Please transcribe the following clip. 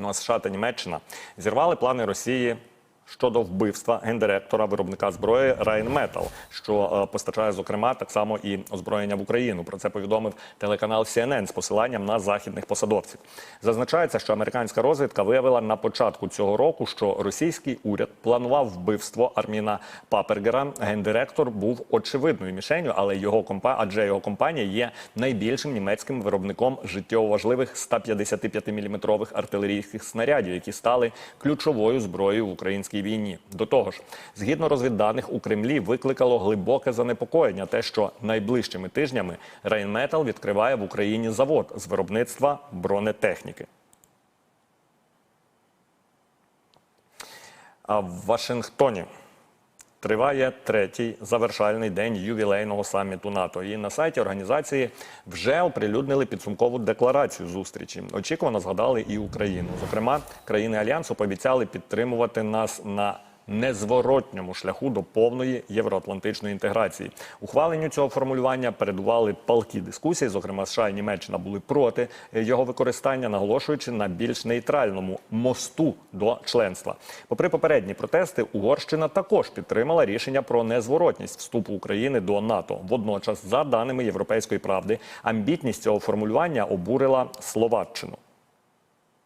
Ну а США та Німеччина зірвали плани Росії. Щодо вбивства гендиректора виробника зброї Rheinmetall, що е, постачає зокрема так само і озброєння в Україну. Про це повідомив телеканал CNN з посиланням на західних посадовців. Зазначається, що американська розвідка виявила на початку цього року, що російський уряд планував вбивство Арміна Папергера. Гендиректор був очевидною мішенью, але його компа... адже його компанія є найбільшим німецьким виробником життєво важливих 155-мм артилерійських снарядів, які стали ключовою зброєю в українській війні. До того ж, згідно розвідданих у Кремлі викликало глибоке занепокоєння, те, що найближчими тижнями Рейнметал відкриває в Україні завод з виробництва бронетехніки. А в Вашингтоні триває третій завершальний день ювілейного саміту НАТО. І на сайті організації вже оприлюднили підсумкову декларацію зустрічі. Очікувано згадали і Україну. Зокрема, країни альянсу пообіцяли підтримувати нас на незворотньому шляху до повної євроатлантичної інтеграції. Ухваленню цього формулювання передували палкі дискусії. Зокрема, США і Німеччина були проти його використання, наголошуючи на більш нейтральному мосту до членства. Попри попередні протести, Угорщина також підтримала рішення про незворотність вступу України до НАТО. Водночас, за даними Європейської правди, амбітність цього формулювання обурила Словаччину.